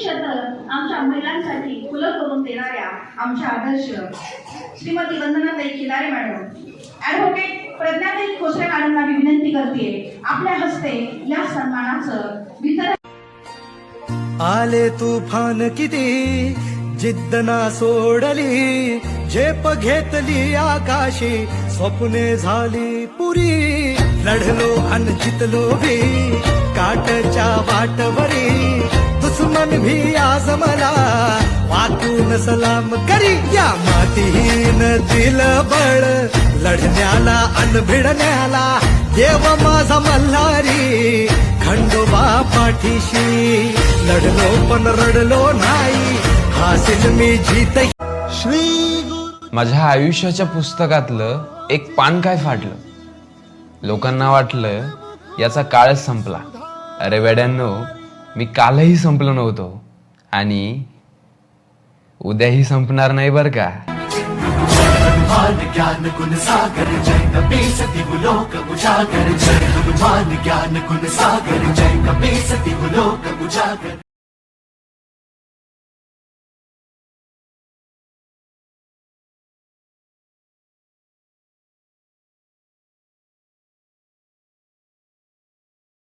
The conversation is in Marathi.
क्षेत्र आमच्या महिलांसाठी खुलं करून देणाऱ्या आमच्या आदर्श श्रीमती वंदनाताई खिलारे मॅडम. ॲडव्होकेट प्रज्ञाताई खोसरे मॅडमला मी विनंती करते आपल्या हस्ते या सन्मानाचं वितरण आले तुफान किती? जिद्द ना सोडली झेप घेतली आकाशी स्वप्ने झाली पुरी. लढलो अन जितलो भी काटच्या वाटव दुश्मन भी आज मला. वाकून सलाम करी या मातीहीन दिल बळ लढण्याला अन भिडण्याला देव माझा मल्हारी. खंडोबा पाठीशी लढलो पण रडलो नाही. हासिल मी जीत श्री माझ्या आयुष्याच्या पुस्तकातलं एक पान काय फाटलं? लोकांना वाटलं याचा काळच संपला. अरे वेड्यांनो मी कालही संपलो नव्हतो आणि उद्याही संपणार नाही बरं का. ज्ञान गुण सागर जय उजागर जय हनुमान ज्ञान गुण सागर जय उजागर.